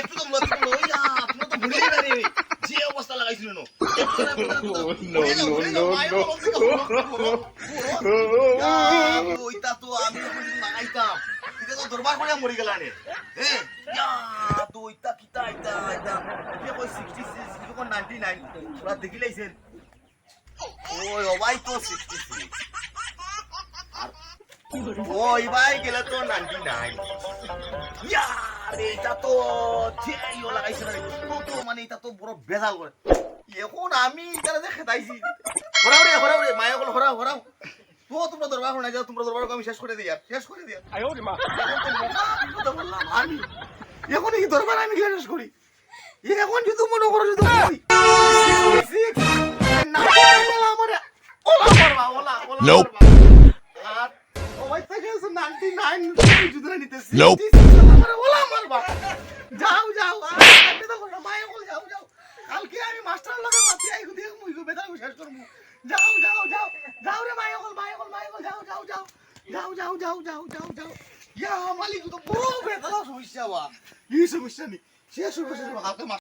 একটু তো লতি বলো ওই আ তুমি তো ভুলে গেলে রে যে অবস্থা লাগাইছিল নো নো নো নো ওইটা তো আমি লাগাইতাম এটা তো দরবার করে মরি গেল রে ইয়া তো ওইটা কিতা আইতা আইতা এটা কই 66 যখন 99 পুরা দেখি লাইছেন ওই ওবাই তো 66 আর ওই ভাই গেলে তো 99 ইয়া রে এটা তো ঠিকইও লাগাইছে রে। তো মানে এটা তো বড় বেজাল করে। এখন আমি এটা দেখে তাইছি হরাও রে হরাও রে মায়া বল হরাও হরাও। তো তোমরা দরবার করে না যাও তোমরা দরবার আমি শেষ করে দিই আর শেষ করে দিই তো মহা বিপদে পড়লাম আমি। এখন এই দরবার আমি শেষ করি? এখন যদি মনে করো যদি ওই না আমারে ওলা মারবা ওলা ওলা। Nope. মারবা। আর ওই থেকে আছে 99 যদি না নিতেছি ওলা মারবা যাও যাও আর কাটতে দাও না বল যাও যাও কালকে আমি মাস্টার লগে মাতি আই দিয়ে মুই গো বেদা শেষ করব যাও যাও যাও যাও রে মায়া বল মায়া বল মায়া বল যাও যাও যাও যাও যাও যাও যাও যাও যাও ইয়া মালিক তো বড় বেদা সমস্যা বা এই সমস্যা নেই শেষ হবে হালকা